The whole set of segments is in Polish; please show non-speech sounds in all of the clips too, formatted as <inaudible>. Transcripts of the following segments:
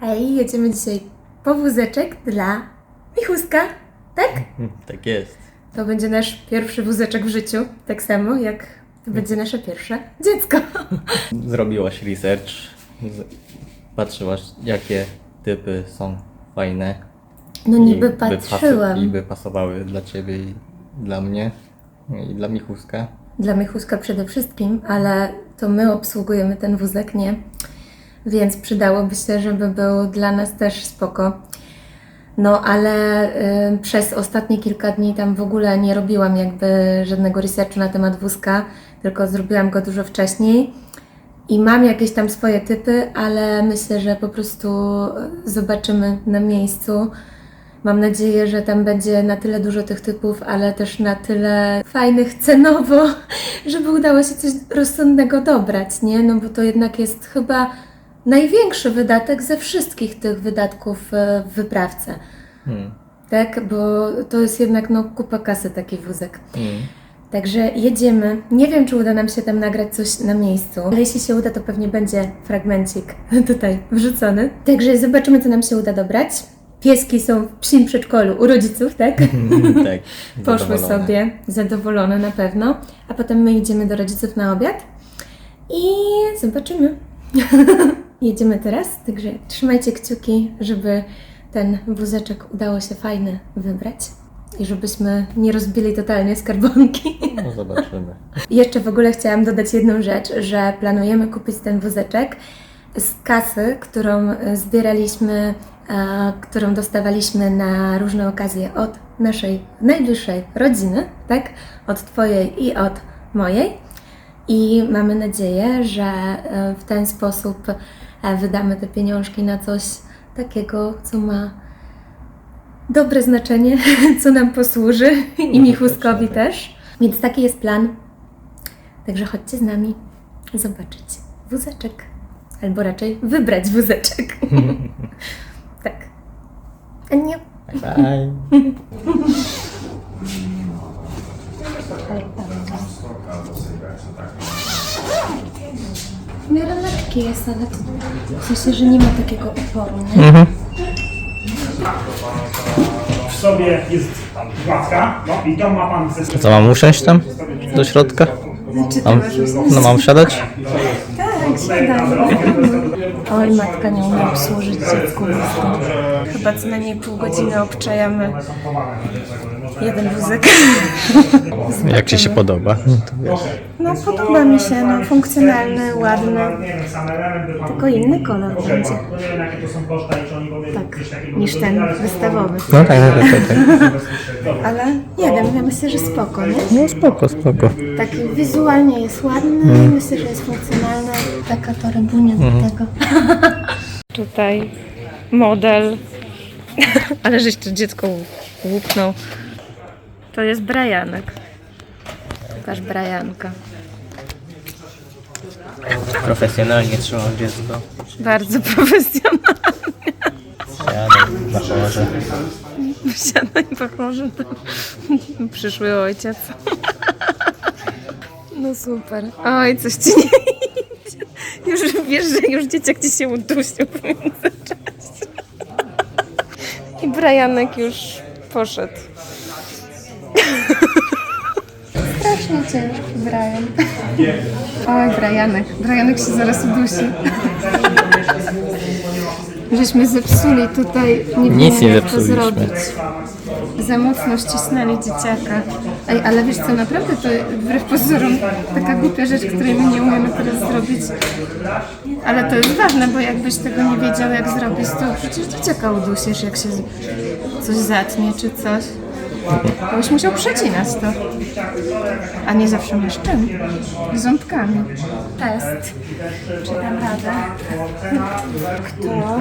Hej, jedziemy dzisiaj po wózeczek dla Michuska, tak? Tak jest. To będzie nasz pierwszy wózeczek w życiu, tak samo jak to będzie nasze pierwsze dziecko. <laughs> Zrobiłaś research, z- patrzyłaś jakie typy są fajne. No niby by patrzyłam. I by pasowały dla Ciebie i dla mnie i dla Michuska. Dla Michuska przede wszystkim, ale to my obsługujemy ten wózek, nie? Więc przydałoby się, żeby był dla nas też spoko. No, ale y, przez ostatnie kilka dni tam w ogóle nie robiłam jakby żadnego researchu na temat wózka, tylko zrobiłam go dużo wcześniej. I mam jakieś tam swoje typy, ale myślę, że po prostu zobaczymy na miejscu. Mam nadzieję, że tam będzie na tyle dużo tych typów, ale też na tyle fajnych cenowo, <laughs> żeby udało się coś rozsądnego dobrać, nie? No bo to jednak jest chyba największy wydatek ze wszystkich tych wydatków e, w wyprawce. Hmm. Tak, bo to jest jednak no, kupa kasy taki wózek. Hmm. Także jedziemy. Nie wiem, czy uda nam się tam nagrać coś na miejscu, ale jeśli się uda, to pewnie będzie fragmencik <laughs> tutaj wrzucony. Także zobaczymy, co nam się uda dobrać. Pieski są w psim przedszkolu u rodziców, tak? <laughs> tak. <laughs> Poszły sobie, zadowolone na pewno. A potem my idziemy do rodziców na obiad i zobaczymy. Jedziemy teraz, także trzymajcie kciuki, żeby ten wózeczek udało się fajny wybrać i żebyśmy nie rozbili totalnie skarbonki. No zobaczymy. <laughs> Jeszcze w ogóle chciałam dodać jedną rzecz, że planujemy kupić ten wózeczek z kasy, którą zbieraliśmy, e, którą dostawaliśmy na różne okazje od naszej najbliższej rodziny, tak? Od Twojej i od mojej. I mamy nadzieję, że e, w ten sposób wydamy te pieniążki na coś takiego, co ma dobre znaczenie, <laughs> co nam posłuży i Michuskowi też. Więc taki jest plan. Także chodźcie z nami zobaczyć wózeczek. Albo raczej wybrać wózeczek. <laughs> tak. A nie. Bye bye. <laughs> Lekki jest, ale to w sensie, że nie ma takiego oporu, nie? w sobie jest tam gładka, no i to ma pan ze co, mam usiąść tam? Do środka? Czy ty Mam, masz już no mam wsiadać? Tak, siadaj. Oj, matka nie umie obsłużyć dziecku. Chyba co najmniej pół godziny obczajamy jeden wózek. <laughs> Jak Ci się podoba? No to. No podoba mi się, no funkcjonalny, ładny. Tylko inny kolor będzie. Tak, niż ten wystawowy. No tak, tak, tak, tak. Ale nie wiem, ja myślę, że spoko, nie? No spoko, spoko. Tak wizualnie jest ładny, myślę, że jest funkcjonalny. Taka torebunia do tego. <laughs> Tutaj model. <laughs> Ale żeś to dziecko łupnął. To jest Brianek. Pokaż Brianka. Profesjonalnie trzymam dziecko. Bardzo profesjonalny. Siadam na chorze. Siadaj pochorze to przyszły ojciec. No super. Oj, coś ci nie idzie. Już wiesz, że już dzieciak ci się udusił w międzyczasie. I Brianek już poszedł. Strasznie ciężki Brian. Oj, Brianek. Brianek się zaraz udusi. Żeśmy zepsuli tutaj, nie Nic nie jak to zepsuliśmy. zrobić. Za mocno ścisnęli dzieciaka. Ej, ale wiesz co, naprawdę to wbrew pozorom taka głupia rzecz, której my nie umiemy teraz zrobić. Ale to jest ważne, bo jakbyś tego nie wiedział jak zrobić, to przecież dzieciaka udusisz, jak się coś zatnie czy coś. To byś musiał przecinać to. A nie zawsze masz czym? Ząbkami. Test. Czy dam radę? Kto?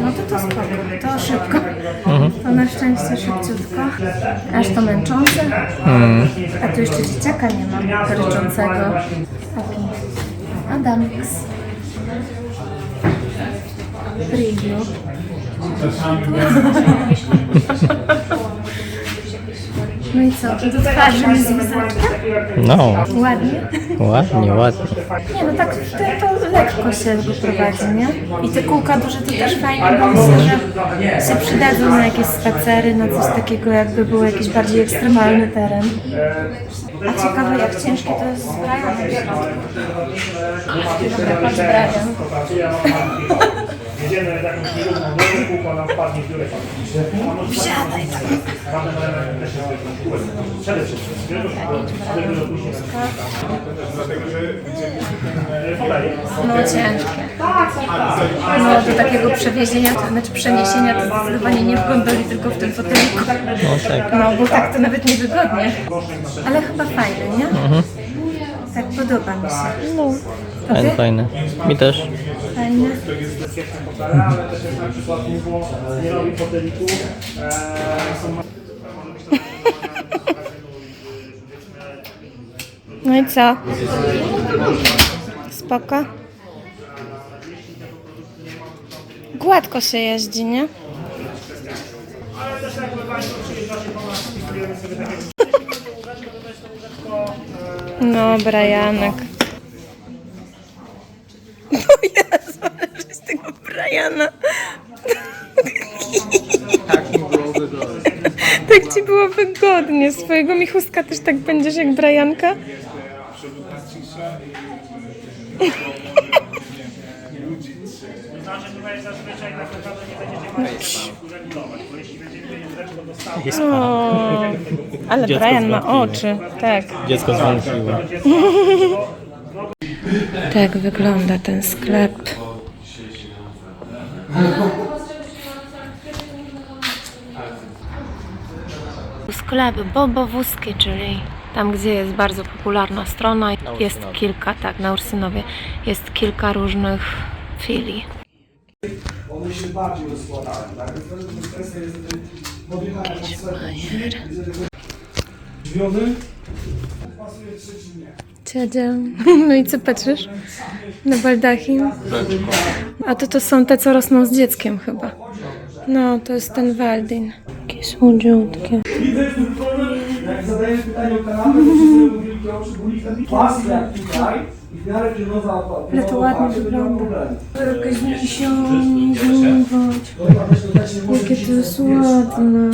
No to to spoko, to szybko. To na szczęście szybciutko. Aż to męczące. A tu jeszcze dzieciaka nie ma ryczącego. Taki Adamix. Preview. No i co? Twarzy mi z wystarczy? No, Ładnie. ładnie, ładnie. Nie no tak te, to lekko się go prowadzi, nie? I te kółka duże to też fajnie, bo myślę, że się przydadzą na jakieś spacery, na coś takiego jakby był jakiś bardziej ekstremalny teren. A ciekawe jak ciężkie to jest z Brianem. Dobra, patrz Brian. <laughs> Jedziemy jakąś nierówną drogę, kółko nam wpadnie w dziurę faktycznie. Wsiadaj tak. Ważnym elementem też jest wyjść kółek. Przede wszystkim. Ale dużo później. No ciężkie. No do takiego przewiezienia, to znaczy przeniesienia to zdecydowanie nie w gondoli, tylko w tym foteliku. No tak. No bo tak to nawet niewygodnie. Ale chyba fajne, nie? Tak podoba mi się. No. Fajne, fajne. Mi też. Fajne. bezpieczne fotele, ale też jest na przykład było, nie robi foteliku. E, są No i co? Spoko. Gładko się jeździ, nie? Ale też jakby Państwo przyjeżdżacie po nas, spisujemy sobie takie No, Brianek. O Jezu, ale z tego Briana. Tak ci było wygodnie. Swojego Michuska też tak będziesz jak Brianka? Tak O, ale Brian ma oczy, tak. Dziecko zwątpiło. Tak wygląda ten sklep. Sklep Bobowózki, czyli tam, gdzie jest bardzo popularna strona. Jest kilka, tak, na Ursynowie. Jest kilka różnych filii. one się bardziej rozkładają, tak? Więc to jest kwestia jest podjechania pod sklepem. Drzwiony pasuje trzeci nie. Dziadzia. <laughs> No i co patrzysz? Na baldachim? A to to są te, co rosną z dzieckiem chyba. No, to jest ten Waldin. Jakieś słodziutkie. Jak zadaję pytanie o to jak tutaj Ale to ładnie wygląda. Jakaś zobacz. Jakie to jest ładne.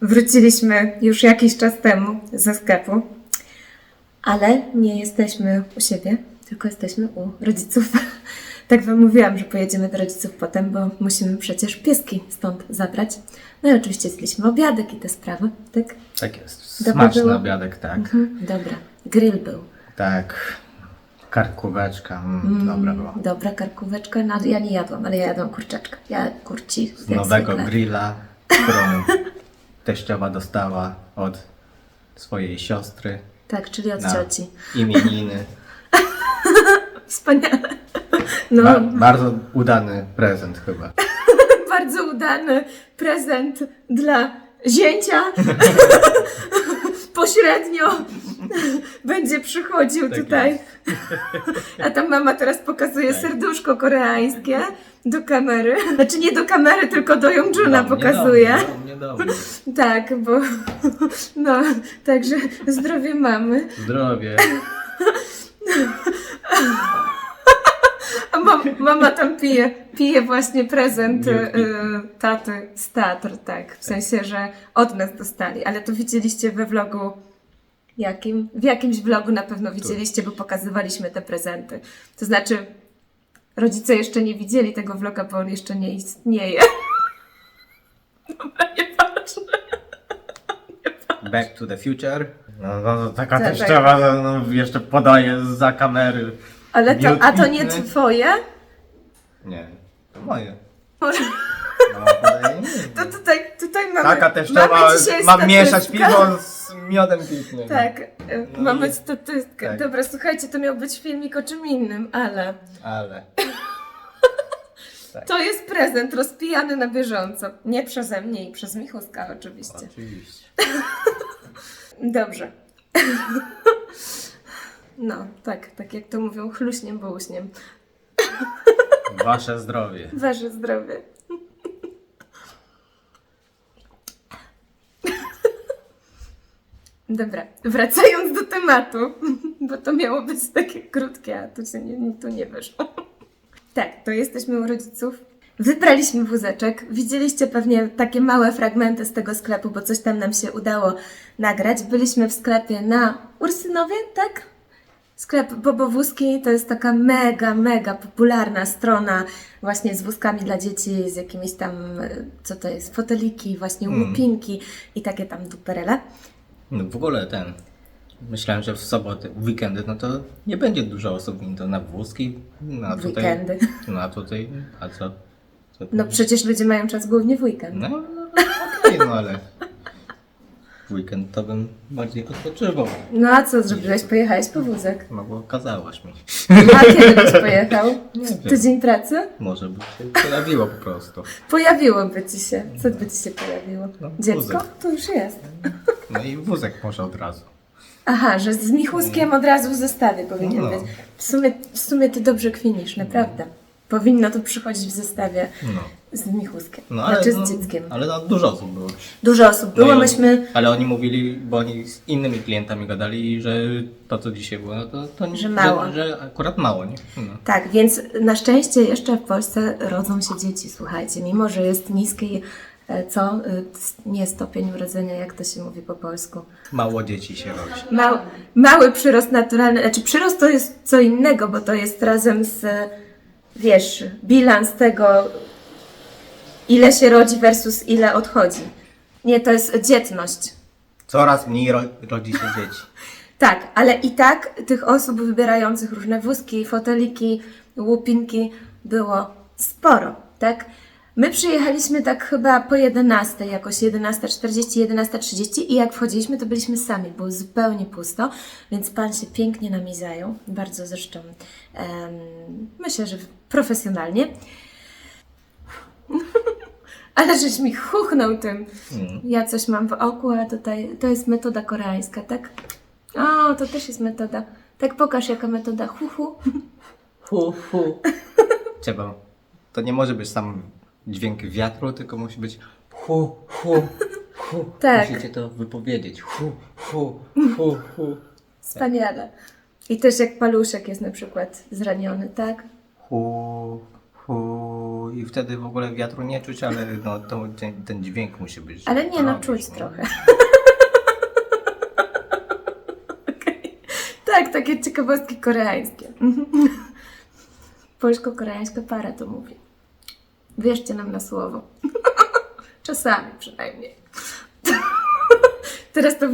<laughs> Wróciliśmy już jakiś czas temu ze sklepu, ale nie jesteśmy u siebie, tylko jesteśmy u rodziców. <laughs> Tak Wam mówiłam, że pojedziemy do rodziców potem, bo musimy przecież pieski stąd zabrać. No i oczywiście zjedliśmy obiadek i te sprawy, tak? Tak jest. Smaczny obiadek, tak. Mhm, dobra. Grill był. Tak. Karkóweczka, mm, dobra była. Dobra karkóweczka, no ja nie jadłam, ale ja jadłam kurczaczka. Ja kurci, Z nowego zwykle. grilla, którą <laughs> teściowa dostała od swojej siostry Tak, czyli od na cioci. imieniny. <laughs> Wspaniale. No, Ba- bardzo udany prezent chyba. <laughs> bardzo udany prezent dla zięcia. <laughs> Pośrednio <laughs> będzie przychodził Tak tutaj. <laughs> A tam mama teraz pokazuje serduszko koreańskie do kamery. <laughs> Znaczy nie do kamery, tylko do Jongjuna pokazuje. Do do. Tak, bo no, także zdrowie mamy. Zdrowie. A mam, mama tam pije, pije właśnie prezent y, taty z teatru, tak. W sensie, że od nas dostali. Ale to widzieliście we vlogu jakim? W jakimś vlogu na pewno widzieliście, bo pokazywaliśmy te prezenty. To znaczy, rodzice jeszcze nie widzieli tego vloga, bo on jeszcze nie istnieje. <laughs> Dobra, nie patrzę. Back to the future. No, no to taka Tak, teściowa no, jeszcze podaje za kamery. Ale to, a to nie Miód pitny. twoje? Nie, to moje. Może- No, mi. To tutaj, tutaj mamy. Taka teściowa, mamy dzisiaj mam mieszać statystkę. piwo z miodem pitnym. Tak, y, No mamy i- statystkę. tak. Dobra, słuchajcie, to miał być filmik o czym innym, ale Ale. <laughs> to jest prezent rozpijany na bieżąco. Nie przeze mnie i przez Michuska oczywiście. Oczywiście. <laughs> Dobrze. <laughs> No, tak, tak jak to mówią, chluśniem bołuśniem. Wasze zdrowie. Wasze zdrowie. Dobra, wracając do tematu, <laughs> bo to miało być takie krótkie, a tu się nie, tu nie wyszło. <laughs> Tak, to jesteśmy u rodziców. Wybraliśmy wózeczek. Widzieliście pewnie takie małe fragmenty z tego sklepu, bo coś tam nam się udało nagrać. Byliśmy w sklepie na Ursynowie, tak? Sklep Bobowózki to jest taka mega, mega popularna strona właśnie z wózkami dla dzieci, z jakimiś tam, co to jest, foteliki, właśnie Mm. łupinki i takie tam duperele. No w ogóle ten. Myślałem, że w sobotę, w weekendy, no to nie będzie dużo osób to na wózki. No, a tutaj, weekendy. No a tutaj, a co? co No przecież ludzie mają czas głównie w weekend. No, no okej, no ale w weekend to bym bardziej odpoczywał. No a co zrobiłeś? Pojechałeś po wózek. No bo kazałaś mi. A kiedy byś pojechał? Nie. Tydzień pracy? Może by się pojawiło po prostu. Pojawiłoby ci się. Co by ci się pojawiło? No, Dziecko? wózek. To już jest. No i wózek może od razu. Aha, że z Michuskiem od razu w zestawie powinien No. być. W sumie, w sumie ty dobrze kwinisz, naprawdę. Powinno to przychodzić w zestawie No. z Michuskiem. No, ale, znaczy z no, dzieckiem. ale no, dużo osób było. Dużo osób No było, oni- myśmy... Ale oni mówili, bo oni z innymi klientami gadali, że to co dzisiaj było, no to, to Że mało. Że, że akurat mało, nie? No. Tak, więc na szczęście jeszcze w Polsce rodzą się dzieci, słuchajcie, mimo że jest niski, e, co? E, Nie stopień urodzenia, jak to się mówi po polsku. Mało dzieci się rodzi. Mał, mały przyrost naturalny, znaczy przyrost to jest co innego, bo to jest razem z, wiesz, bilans tego, ile się rodzi versus ile odchodzi. Nie, to jest dzietność. Coraz mniej ro, rodzi się dzieci. <laughs> Tak, ale i tak tych osób wybierających różne wózki, foteliki, łupinki było sporo, tak? My przyjechaliśmy tak chyba po 11, jakoś 11.40, 11.30 i jak wchodziliśmy, to byliśmy sami, było zupełnie pusto, więc Pan się pięknie nami zajął, bardzo zresztą em, myślę, że profesjonalnie. <laughs> Ale żeś mi chuchnął tym. Mm. Ja coś mam w oku, a tutaj to jest metoda koreańska, tak? O, to też jest metoda. Tak pokaż jaka metoda. Hu, hu. Hu, hu. <laughs> Trzeba. To nie może być sam dźwięk wiatru, tylko musi być hu, hu, hu. <laughs> Tak. Musicie to wypowiedzieć. Hu, hu, hu, hu. Wspaniale. I też jak paluszek jest na przykład zraniony, tak? Hu, hu. I wtedy w ogóle wiatru nie czuć, ale no, to, ten, ten dźwięk musi być. Ale nie, no robić, czuć nie? trochę. <laughs> Tak, takie ciekawostki koreańskie. <laughs> Polsko-koreańska para to mówi. Wierzcie nam na słowo. <laughs> Czasami przynajmniej. Teraz to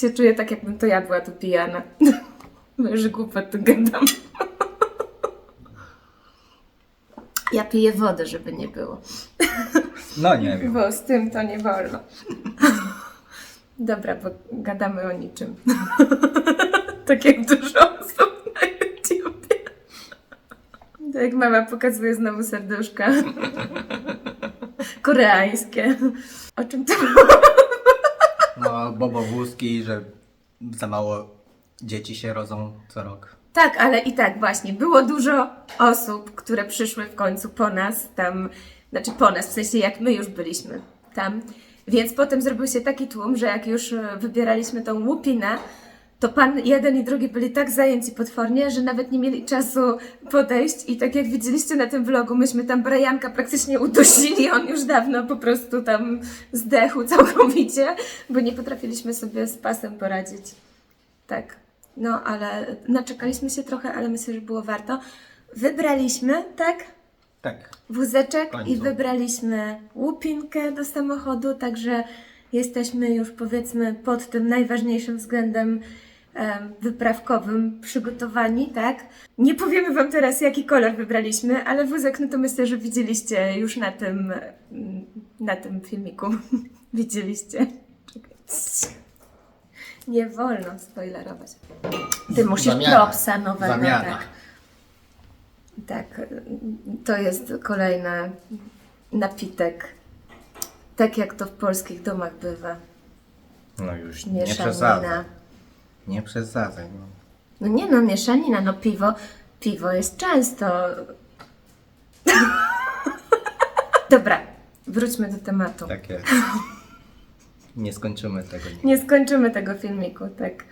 się czuję tak, jakbym to ja była tu pijana. Że głupot tu gadam. Ja piję wodę, żeby nie było. No nie wiem. Bo z tym to nie wolno. Dobra, bo gadamy o niczym. <laughs> tak jak dużo osób na YouTubie. Tak jak mama pokazuje znowu serduszka. Koreańskie. O czym to było? No, bobowózki, że za mało dzieci się rodzą co rok. Tak, ale i tak właśnie, było dużo osób, które przyszły w końcu po nas tam, znaczy po nas, w sensie jak my już byliśmy tam. Więc potem zrobił się taki tłum, że jak już e, wybieraliśmy tą łupinę, to pan jeden i drugi byli tak zajęci potwornie, że nawet nie mieli czasu podejść i tak jak widzieliście na tym vlogu, myśmy tam Brianka praktycznie udusili, on już dawno po prostu tam zdechł całkowicie, bo nie potrafiliśmy sobie z pasem poradzić. Tak. No, ale naczekaliśmy się trochę, ale myślę, że było warto. Wybraliśmy, tak? Tak. Wózeczek końcu. i wybraliśmy łupinkę do samochodu, także jesteśmy już powiedzmy pod tym najważniejszym względem em, wyprawkowym przygotowani, tak? Nie powiemy Wam teraz, jaki kolor wybraliśmy, ale wózek, no to myślę, że widzieliście już na tym, na tym filmiku. <laughs> widzieliście. Czekaj. Nie wolno spoilerować. Ty musisz Zamiana. propsa nowego, Zamiana. tak. Tak, to jest kolejny napitek. Tak jak to w polskich domach bywa. No już nie Mieszanina. przesadzaj. Nie przesadzaj. No. No nie no, mieszanina, no piwo. Piwo jest często. <laughs> Dobra, wróćmy do tematu. Tak jest. Nie skończymy tego. Nie skończymy tego filmiku, tak.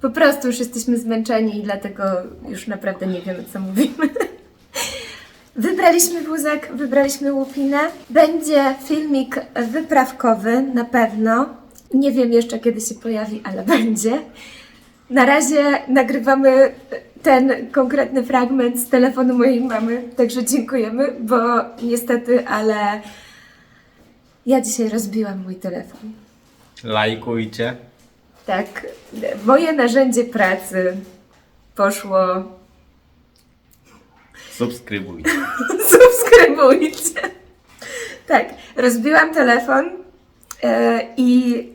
Po prostu już jesteśmy zmęczeni i dlatego już naprawdę nie wiemy, co mówimy. <laughs> Wybraliśmy wózek, wybraliśmy łupinę. Będzie filmik wyprawkowy na pewno. Nie wiem jeszcze kiedy się pojawi, ale <laughs> będzie. Na razie nagrywamy ten konkretny fragment z telefonu mojej mamy, także dziękujemy, bo niestety, ale ja dzisiaj rozbiłam mój telefon. Lajkujcie. Tak, moje narzędzie pracy poszło. Subskrybujcie. <laughs> Subskrybujcie. Tak, rozbiłam telefon e, i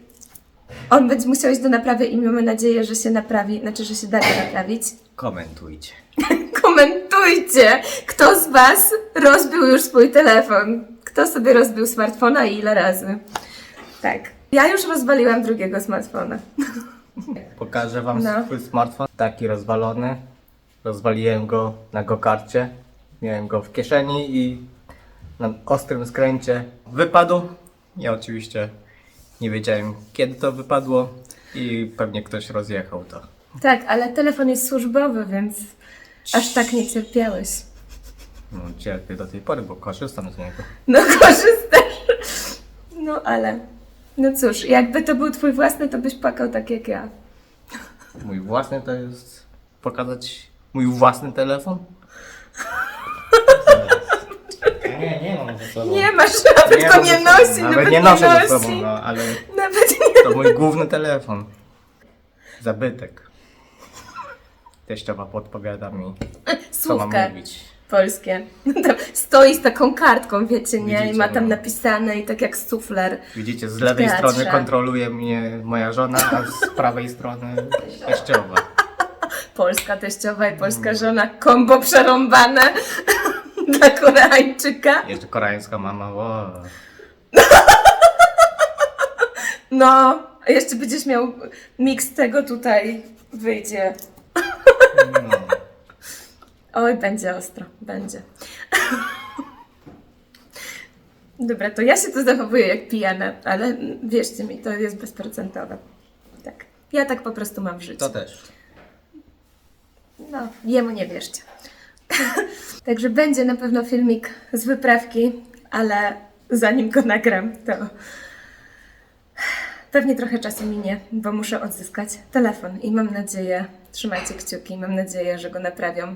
on będzie musiał iść do naprawy i mamy nadzieję, że się naprawi, znaczy, że się da go naprawić. Komentujcie. <laughs> Komentujcie, kto z Was rozbił już swój telefon. Kto sobie rozbił smartfona i ile razy. Tak. Ja już rozwaliłam drugiego smartfona. Pokażę wam No. swój smartfon. Taki rozwalony. Rozwaliłem go na gokarcie. Miałem go w kieszeni i na ostrym skręcie wypadł. Ja oczywiście nie wiedziałem kiedy to wypadło i pewnie ktoś rozjechał to. Tak, ale telefon jest służbowy, więc aż tak nie cierpiałeś. No, cierpię do tej pory, bo korzystam z niego. No <laughs> korzystasz. No ale. No cóż, jakby to był twój własny, to byś płakał tak jak ja. Mój własny to jest pokazać mój własny telefon? Nie, nie mam ze sobą. Nie masz, nawet go mam nie ze sobą. nosi, Nawet nie noszę ze sobą, nosi. no ale Nawet nie. to mój główny telefon. Zabytek. Teściowa podpowiada mi, co mam Słówka mówić. Polskie. <laughs> Tam stoi z taką kartką, wiecie, nie? I Widzicie, ma tam no. napisane i tak jak sufler. Widzicie, z lewej teatrze. strony kontroluje mnie moja żona, a z <laughs> prawej strony teściowa. Polska teściowa i polska żona, kombo przerąbane <laughs> dla Koreańczyka. Jeszcze koreańska mama, wow. No, a jeszcze będziesz miał miks tego tutaj, wyjdzie. No. Oj, będzie ostro, będzie. <laughs> Dobra, to ja się tu zachowuję jak pijana, ale wierzcie mi, to jest bezprocentowe. Tak. Ja tak po prostu mam w życiu. To też. No, jemu nie wierzcie. <laughs> Także będzie na pewno filmik z wyprawki, ale zanim go nagram, to pewnie trochę czasu minie, bo muszę odzyskać telefon i mam nadzieję, trzymajcie kciuki, mam nadzieję, że go naprawią,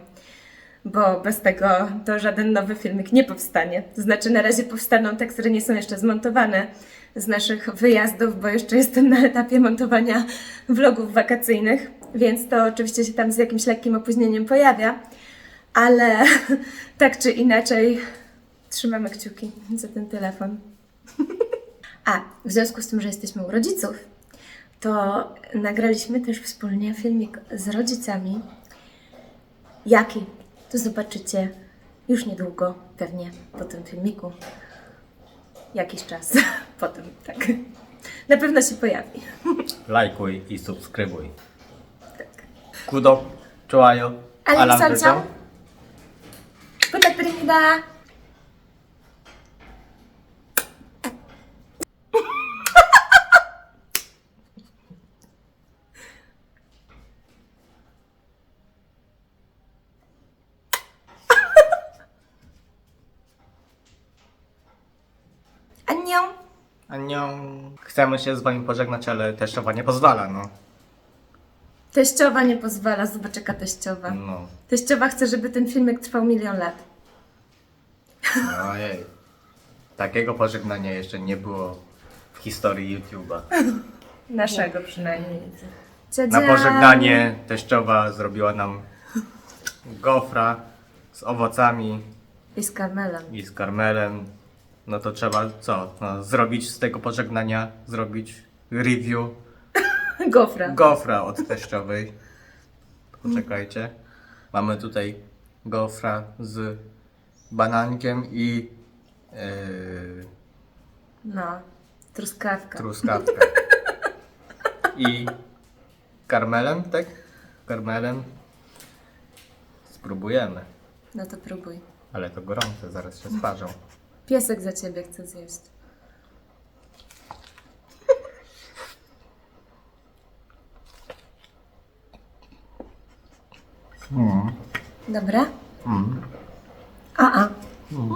bo bez tego to żaden nowy filmik nie powstanie. To znaczy na razie powstaną te, które nie są jeszcze zmontowane z naszych wyjazdów, bo jeszcze jestem na etapie montowania vlogów wakacyjnych, więc to oczywiście się tam z jakimś lekkim opóźnieniem pojawia, ale <laughs> tak czy inaczej trzymamy kciuki za ten telefon. <laughs> A, w związku z tym, że jesteśmy u rodziców, to nagraliśmy też wspólnie filmik z rodzicami. Jaki? To zobaczycie już niedługo, pewnie po tym filmiku. Jakiś czas <laughs> potem, tak. Na pewno się pojawi. Lajkuj i subskrybuj. Tak. Kudo, czułajo, Ale sam sam. Anioł. Anioł. Chcemy się z wami pożegnać, ale teściowa nie pozwala, no. Teściowa nie pozwala, zobacz jaka teściowa. No. Teściowa chce, żeby ten filmik trwał milion lat. Ojej. Takiego pożegnania jeszcze nie było w historii YouTube'a. <laughs> Naszego przynajmniej. Na pożegnanie teściowa zrobiła nam gofra z owocami I z karmelem. i z karmelem. No to trzeba co? No, zrobić z tego pożegnania, zrobić review <laughs> Gofra. gofra od teściowej. Poczekajcie. Mamy tutaj gofra z banankiem i yy, No, truskawka. truskawka. I karmelem, tak? Karmelem. Spróbujemy. No to próbuj. Ale to gorące, zaraz się sparzą. Piesek za ciebie chce zjeść. Mm. Dobra? Mm. A, a. Mm.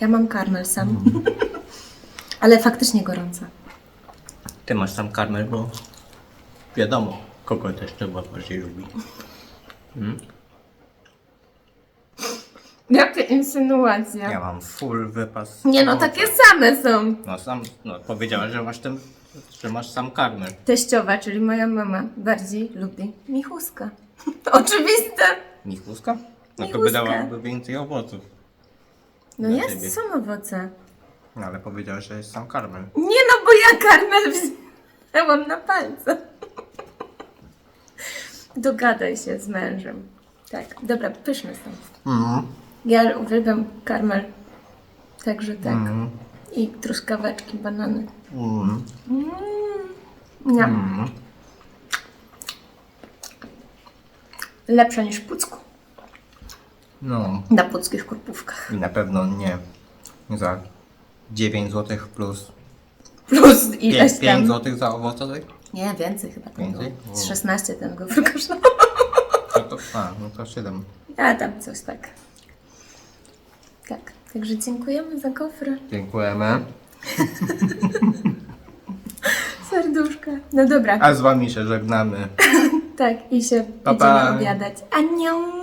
Ja mam karmel sam. Mm. <laughs> Ale faktycznie gorąca. Ty masz sam karmel, bo wiadomo, kogo też trzeba bardziej lubi. Mm. Jakie insynuacje. Ja mam full wypas. Nie no, takie same są. No sam, no powiedziałeś, że masz ten, że masz sam karmel. Teściowa, czyli moja mama, bardziej lubi michuska. <laughs> Oczywiste. Michuska? No to by Michuska. dałaby więcej owoców. No Dla jest, ciebie. są owoce. No ale powiedziałeś, że jest sam karmel. Nie no, bo ja karmel wzięłam na palce. <laughs> Dogadaj się z mężem. Tak, dobra, pyszne są. Ja uwielbiam karmel. Także tak. I truskaweczki, banany. Mm. Nie. Lepsze niż w Pucku. No Na puckich kurpówkach. i na pewno nie za 9 zł plus Plus 5, ileś tam. 5 zł za owoce. tak? Nie, więcej chyba. Więcej? było. Z 16 ten go wykosztował. No to, a, no to 7. A tam coś tak. Tak, także dziękujemy za gofry. Dziękujemy. <laughs> Serduszka. No dobra, A z wami się żegnamy. <laughs> tak i się Pa, idziemy pa. obiadać. Anią!